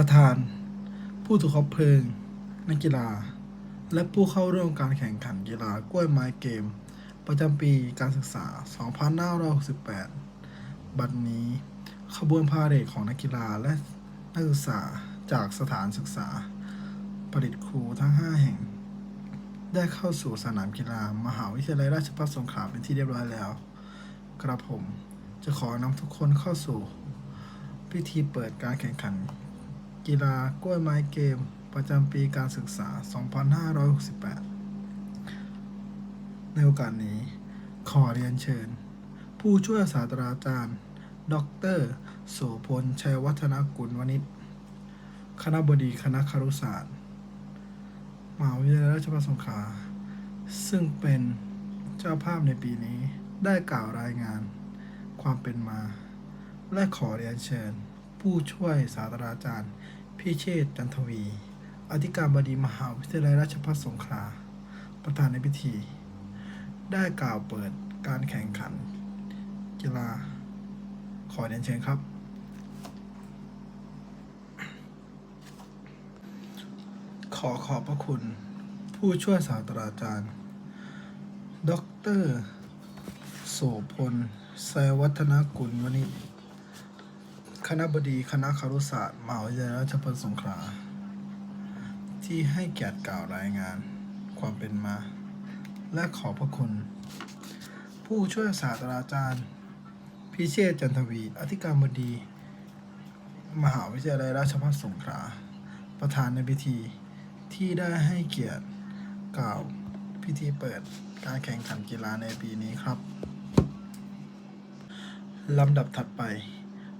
ประธาน ผู้ถูกคบเพลิง นักกีฬา และผู้เข้าร่วมการแข่งขันกีฬากล้วยไม้เกม ประจำปีการศึกษา 2568 บัดนนี้ ขบวนพาเหรดของนักกีฬาและนักศึกษาจากสถานศึกษาประดิษฐ์ครูทั้ง 5 แห่ง ได้เข้าสู่สนามกีฬามหาวิทยาลัยราชภัฏสงขลาเป็นที่เรียบร้อยแล้ว กระผมจะขอนำทุกคนเข้าสู่ พิธีเปิดการแข่งขัน กีฬากล้วยไม้เกม ประจำปีการศึกษา 2568 ในโอกาสนี้ ขอเรียนเชิญ ผู้ช่วยศาสตราจารย์ ดร โสพล ชัยวัฒนกุลวณิชคณะบดีคณะครุศาสตร์มหาวิทยาลัยราชภัฏสงขลาซึ่งเป็นเจ้าภาพในปีนี้ได้กล่าวรายงาน ความเป็นมา และขอเรียนเชิญ ผู้ช่วยศาสตราจารย์ พิเชษจันทวี อธิการบดีมหาวิทยาลัยราชภัฏสงขลา ประธานในพิธี ได้กล่าวเปิดการแข่งขัน กีฬา ขอเรียนเชิญครับ ขอขอบพระคุณ ผู้ช่วยศาสตราจารย์ ดร โสพลไสยวัฒนกุลวณิช คณะบดีคณะครุศาสตร์มหาวิทยาลัยราชภัฏสงขลา ที่ให้เกียรติกล่าวรายงาน ความเป็นมา และขอบพระคุณ ผู้ช่วยศาสตราจารย์ พิเชษจันทวี อธิการบดี มหาวิทยาลัยราชภัฏสงขลา ประธานในพิธีที่ได้ให้เกียรติกล่าวพิธีเปิดการแข่งขันกีฬาในปีนี้ครับ ลำดับถัดไป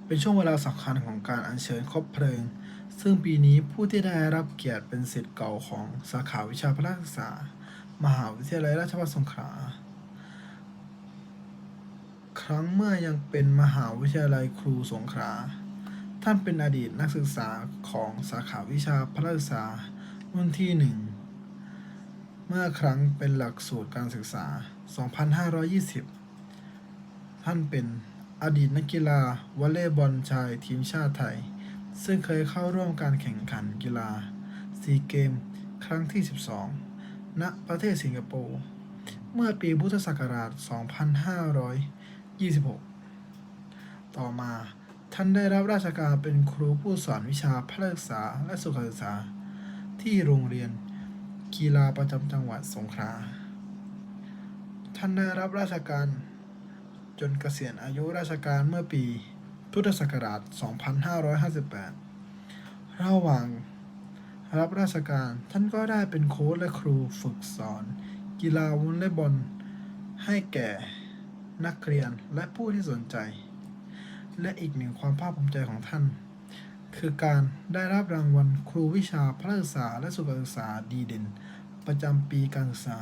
เป็นช่วงเวลาสำคัญของการอัญเชิญคบเพลิง ซึ่งปีนี้ผู้ที่ได้รับเกียรติเป็นศิษย์เก่าของสาขาวิชาพละศึกษา มหาวิทยาลัยราชภัฏสงขลา ครั้งเมื่อยังเป็นมหาวิทยาลัยครูสงขลา ท่านเป็นอดีตนักศึกษาของสาขาวิชาพละศึกษารุ่นที่หนึ่ง เมื่อครั้งเป็นหลักสูตรการศึกษา 2520 ท่านเป็น อดีตนักกีฬาวอลเลย์บอลชายทีมชาติไทย ซึ่งเคยเข้าร่วมการแข่งขันกีฬาซีเกมครั้งที่ 12 ณ ประเทศสิงคโปร์ เมื่อปีพุทธศักราช 2526 ต่อมาท่านได้รับราชการเป็นครูผู้สอนวิชาพละศึกษาและสุขศึกษา ที่โรงเรียนกีฬาประจำจังหวัดสงขลา ท่านได้รับราชการ จนเกษียณอายุราชการเมื่อปี พุทธศักราช 2558 ระหว่างรับราชการท่านก็ได้เป็นโค้ชและครูฝึกสอน กีฬาวอลเลย์บอลให้แก่นักเรียนและผู้ที่สนใจ และอีกหนึ่งความภาคภูมิใจของท่าน คือการได้รับรางวัลครูวิชาพระศึกษาและสุขศึกษาดีเด่น ประจำปีการศึกษา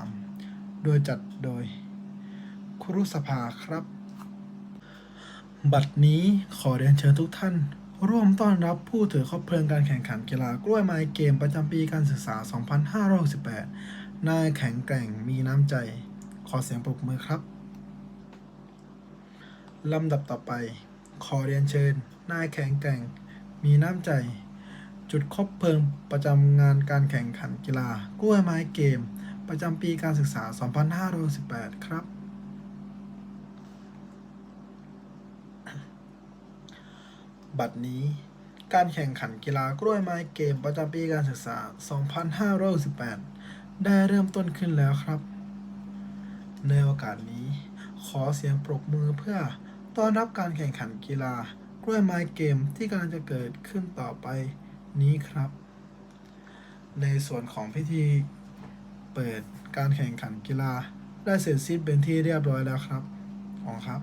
2553 โดยจัดโดย ครุสภาครับ บัดนี้ขอเรียนเชิญทุกท่าน ร่วมต้อนรับผู้ถือครอบเพลิงการแข่งขันกีฬากล้วยไม้เกมประจำปีการศึกษา 2568 นายแข็งแกร่งมีน้ำใจ ขอเสียงปรบมือครับ ลำดับต่อไป ขอเรียนเชิญ นายแข็งแกร่ง มีน้ำใจ จุดคบเพลิงประจำงานการแข่งขันกีฬากล้วยไม้เกมประจำปีการศึกษา 2518ครับ บัดนี้ การแข่งขันกีฬากล้วยไม้เกมประจำปีการศึกษา 2518ได้เริ่มต้นขึ้นแล้วครับ ในโอกาสนี้ ขอเสียงปรบมือเพื่อต้อนรับการแข่งขันกีฬากล้วยไม้เกมที่กำลังจะเกิดขึ้นต่อไปนี้ครับ ในส่วนของพิธีเปิดการแข่งขันกีฬาได้เสร็จสิ้นเป็นที่เรียบร้อยแล้วครับอ๋อครับ